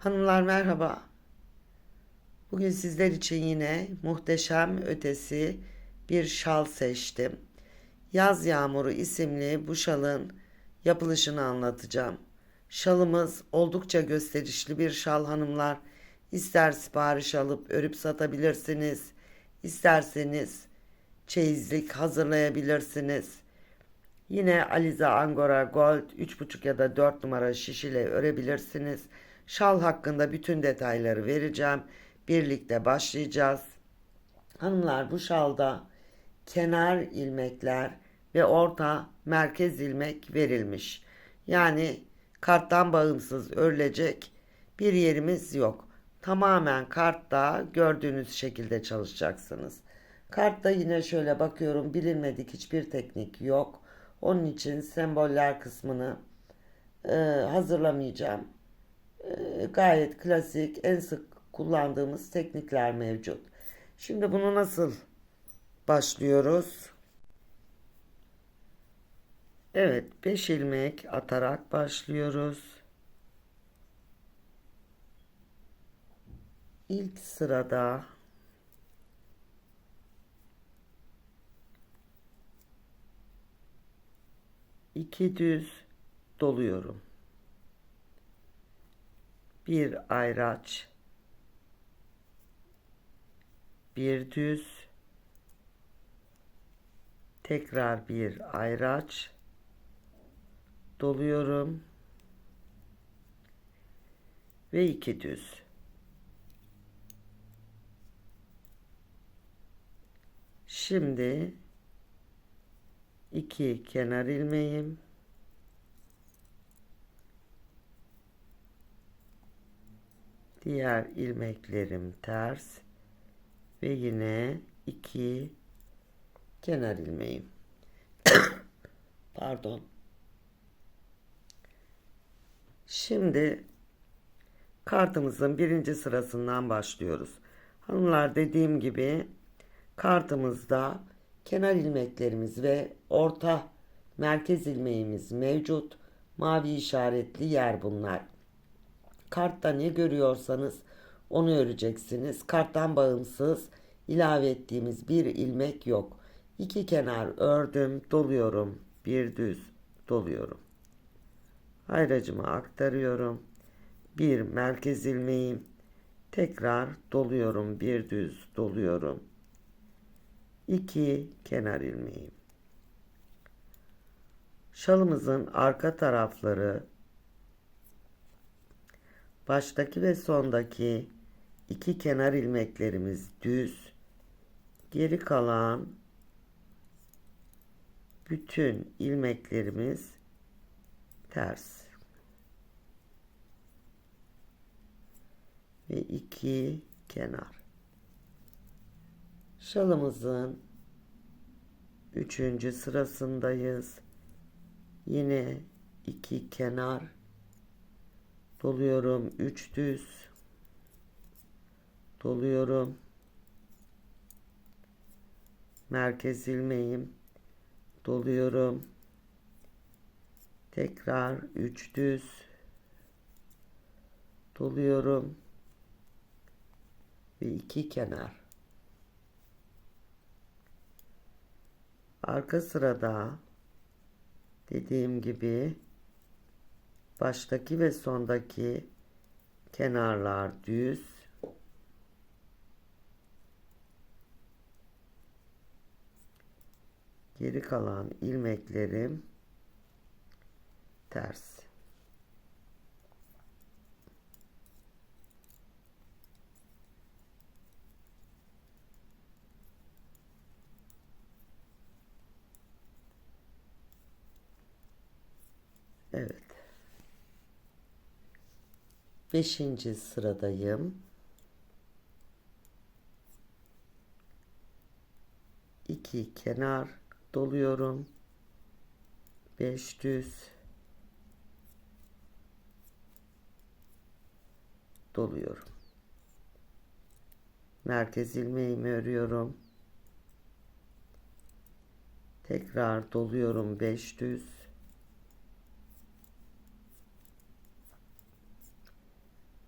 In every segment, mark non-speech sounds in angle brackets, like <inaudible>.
Hanımlar merhaba. Bugün sizler için yine muhteşem ötesi bir şal seçtim. Yaz Yağmuru isimli bu şalın yapılışını anlatacağım. Şalımız oldukça gösterişli bir şal hanımlar. İster sipariş alıp örüp satabilirsiniz. İsterseniz çeyizlik hazırlayabilirsiniz. Yine Alize Angora Gold 3,5 ya da 4 numara şiş ile örebilirsiniz. Şal hakkında bütün detayları vereceğim. Birlikte başlayacağız. Hanımlar bu şalda kenar ilmekler ve orta merkez ilmek verilmiş. Yani karttan bağımsız örülecek bir yerimiz yok. Tamamen kartta gördüğünüz şekilde çalışacaksınız. Kartta yine şöyle bakıyorum bilinmedik hiçbir teknik yok. Onun için semboller kısmını e, hazırlamayacağım. E, gayet klasik en sık kullandığımız teknikler mevcut. Şimdi bunu nasıl başlıyoruz? Evet 5 ilmek atarak başlıyoruz. İlk sırada iki düz doluyorum. Bir ayraç, bir düz, tekrar bir ayraç, doluyorum. Ve iki düz. Şimdi iki kenar ilmeğim diğer ilmeklerim ters ve yine iki kenar ilmeğim <coughs> pardon şimdi kartımızın birinci sırasından başlıyoruz hanımlar dediğim gibi kartımızda kenar ilmeklerimiz ve orta merkez ilmeğimiz mevcut. Mavi işaretli yer bunlar. Kartta ne görüyorsanız onu öreceksiniz. Karttan bağımsız ilave ettiğimiz bir ilmek yok. İki kenar ördüm, doluyorum. Bir düz doluyorum. Hayracıma aktarıyorum. Bir merkez ilmeğim. Tekrar doluyorum. Bir düz doluyorum. 2 kenar ilmeği. Şalımızın arka tarafları baştaki ve sondaki iki kenar ilmeklerimiz düz. Geri kalan bütün ilmeklerimiz ters. Ve iki kenar. Şalımızın üçüncü sırasındayız. Yine iki kenar doluyorum. Üç düz doluyorum. Merkez ilmeğim doluyorum. Tekrar üç düz doluyorum. Ve iki kenar. Arka sırada dediğim gibi baştaki ve sondaki kenarlar düz. Geri kalan ilmeklerim ters. Evet. Beşinci sıradayım. İki kenar doluyorum. Beş düz doluyorum. Merkez ilmeğimi örüyorum. Tekrar doluyorum beş düz.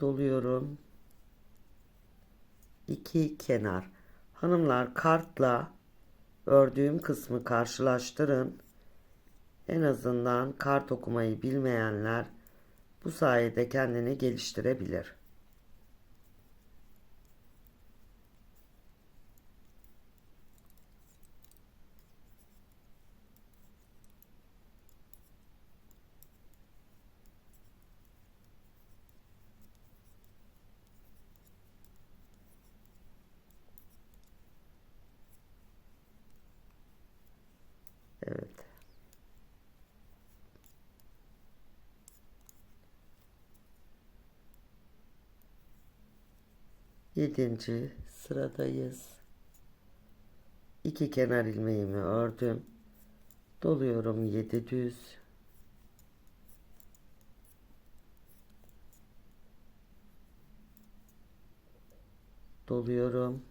Doluyorum. 2 kenar. Hanımlar kartla ördüğüm kısmı karşılaştırın. En azından kart okumayı bilmeyenler bu sayede kendini geliştirebilir. Yedinci sıradayız. İki kenar ilmeğimi ördüm. Doluyorum yedi düz. Doluyorum.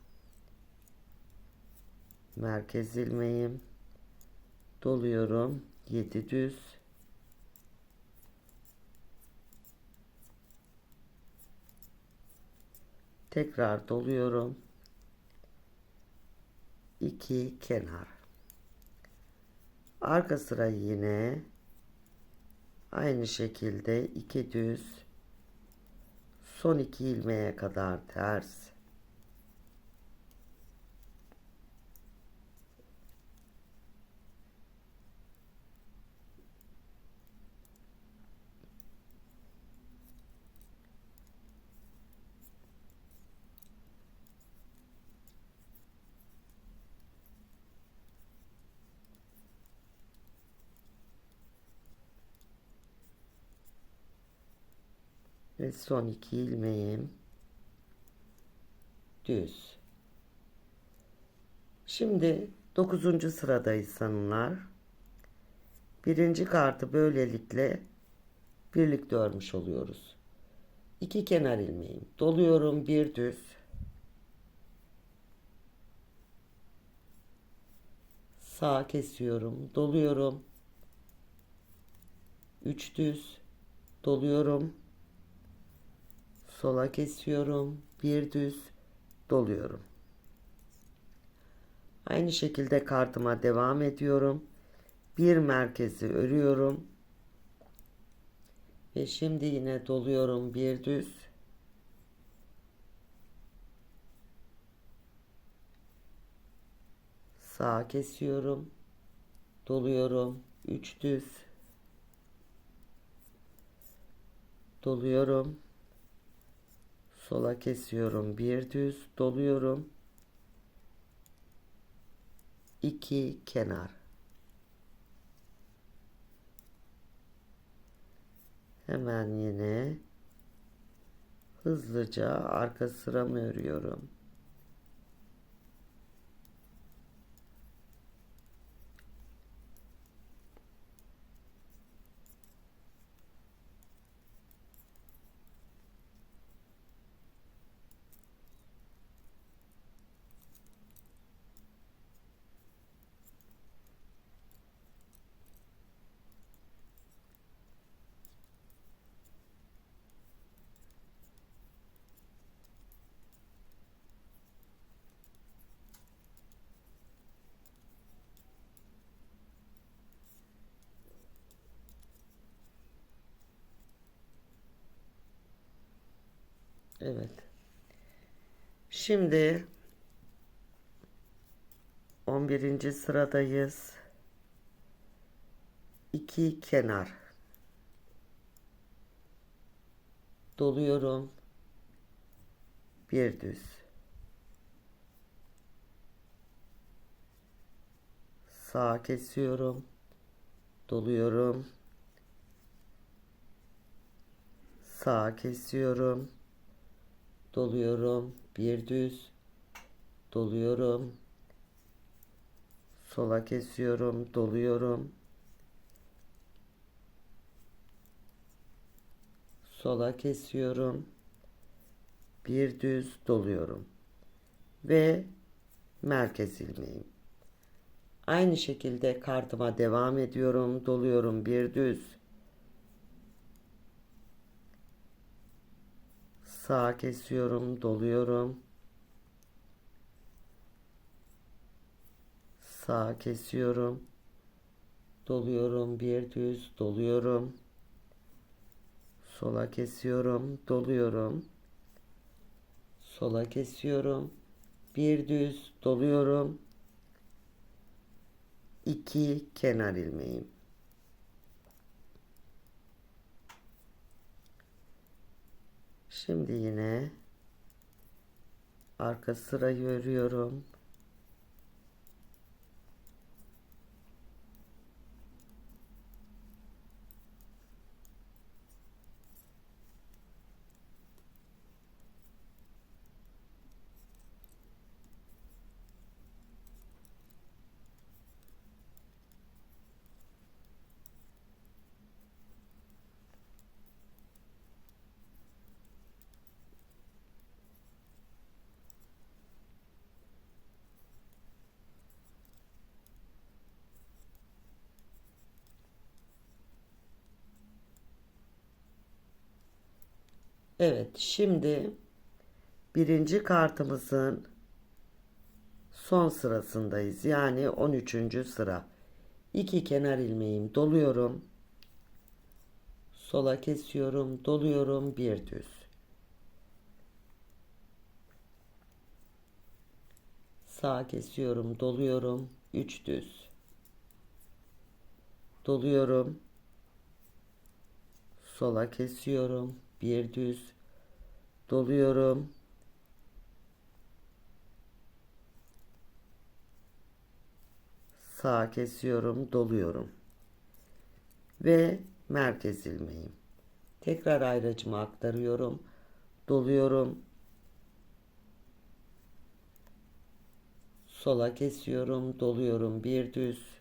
Merkez ilmeğim. Doluyorum. Yedi düz. Tekrar doluyorum. 2 kenar. Arka sıra yine aynı şekilde 2 düz son 2 ilmeğe kadar ters. Ve son iki ilmeğim düz. Şimdi 9. sıradayız hanımlar. Birinci kartı böylelikle birlikte örmüş oluyoruz. İki kenar ilmeğim. Doluyorum bir düz. Sağ kesiyorum. Doluyorum. Üç düz. Doluyorum sola kesiyorum. Bir düz doluyorum. Aynı şekilde kartıma devam ediyorum. Bir merkezi örüyorum. Ve şimdi yine doluyorum bir düz. Sağ kesiyorum. Doluyorum. Üç düz. Doluyorum sola kesiyorum. Bir düz doluyorum. İki kenar. Hemen yine hızlıca arka sıramı örüyorum Evet. Şimdi 11. sıradayız. 2 kenar. Doluyorum. Bir düz. Sağ kesiyorum. Doluyorum. Sağ kesiyorum doluyorum. Bir düz. Doluyorum. Sola kesiyorum. Doluyorum. Sola kesiyorum. Bir düz. Doluyorum. Ve merkez ilmeğim. Aynı şekilde kartıma devam ediyorum. Doluyorum. Bir düz Sağa kesiyorum, doluyorum. Sağa kesiyorum. Doluyorum, bir düz, doluyorum. Sola kesiyorum, doluyorum. Sola kesiyorum. Bir düz, doluyorum. İki kenar ilmeğim. Şimdi yine arka sırayı örüyorum. Evet, şimdi birinci kartımızın son sırasındayız. Yani 13. sıra. İki kenar ilmeğim doluyorum. Sola kesiyorum, doluyorum, bir düz. Sağa kesiyorum, doluyorum, üç düz. Doluyorum. Sola kesiyorum, bir düz. Doluyorum. Sağa kesiyorum, doluyorum. Ve merkez ilmeğim. Tekrar ayracıma aktarıyorum. Doluyorum. Sola kesiyorum, doluyorum. Bir düz.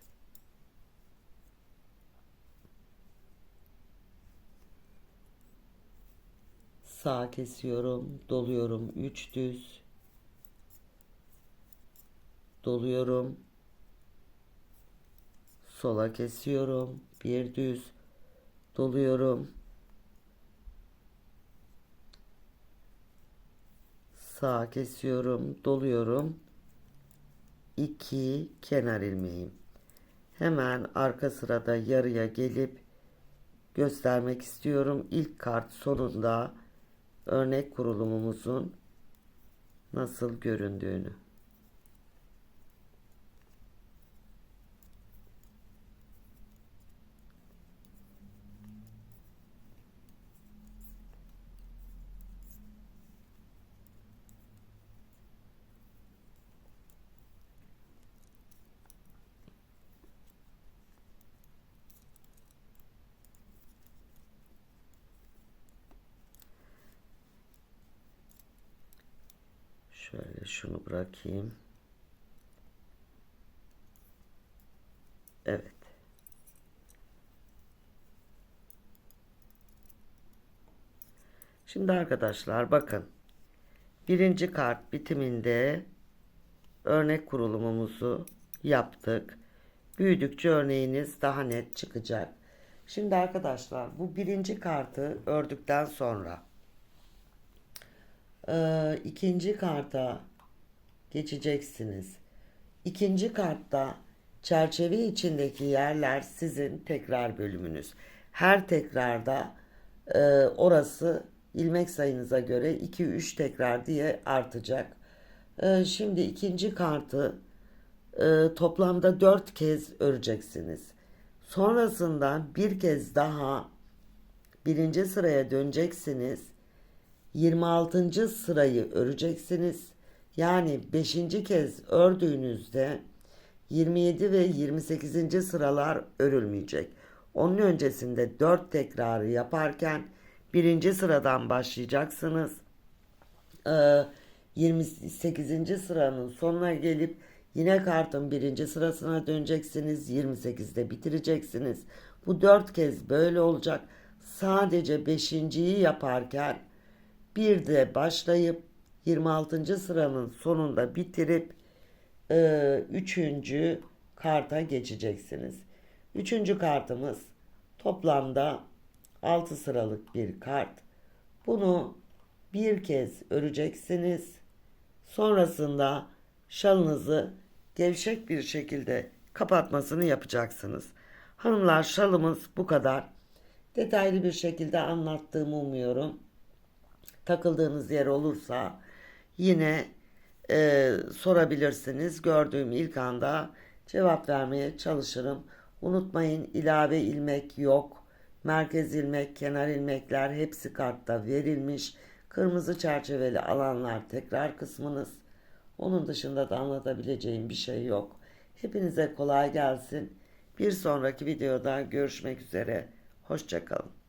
Sağa kesiyorum, doluyorum. Üç düz. Doluyorum. Sola kesiyorum. Bir düz. Doluyorum. Sağa kesiyorum, doluyorum. 2 kenar ilmeğim. Hemen arka sırada yarıya gelip göstermek istiyorum. İlk kart sonunda örnek kurulumumuzun nasıl göründüğünü. Şöyle şunu bırakayım. Evet. Şimdi arkadaşlar bakın. Birinci kart bitiminde örnek kurulumumuzu yaptık. Büyüdükçe örneğiniz daha net çıkacak. Şimdi arkadaşlar bu birinci kartı ördükten sonra ee, ikinci karta geçeceksiniz. İkinci kartta çerçeve içindeki yerler sizin tekrar bölümünüz. Her tekrarda e, orası ilmek sayınıza göre 2-3 tekrar diye artacak. E, şimdi ikinci kartı e, toplamda 4 kez öreceksiniz. Sonrasında bir kez daha birinci sıraya döneceksiniz 26. sırayı öreceksiniz. Yani 5. kez ördüğünüzde 27 ve 28. sıralar örülmeyecek. Onun öncesinde 4 tekrarı yaparken birinci sıradan başlayacaksınız. Ee, 28. sıranın sonuna gelip yine kartın birinci sırasına döneceksiniz. 28'de bitireceksiniz. Bu 4 kez böyle olacak. Sadece 5.yi yaparken bir de başlayıp 26. sıranın sonunda bitirip e, 3. karta geçeceksiniz. 3. kartımız toplamda 6 sıralık bir kart. Bunu bir kez öreceksiniz. Sonrasında şalınızı gevşek bir şekilde kapatmasını yapacaksınız. Hanımlar şalımız bu kadar. Detaylı bir şekilde anlattığımı umuyorum. Takıldığınız yer olursa yine e, sorabilirsiniz. Gördüğüm ilk anda cevap vermeye çalışırım. Unutmayın ilave ilmek yok. Merkez ilmek, kenar ilmekler hepsi kartta verilmiş. Kırmızı çerçeveli alanlar tekrar kısmınız. Onun dışında da anlatabileceğim bir şey yok. Hepinize kolay gelsin. Bir sonraki videoda görüşmek üzere. Hoşçakalın.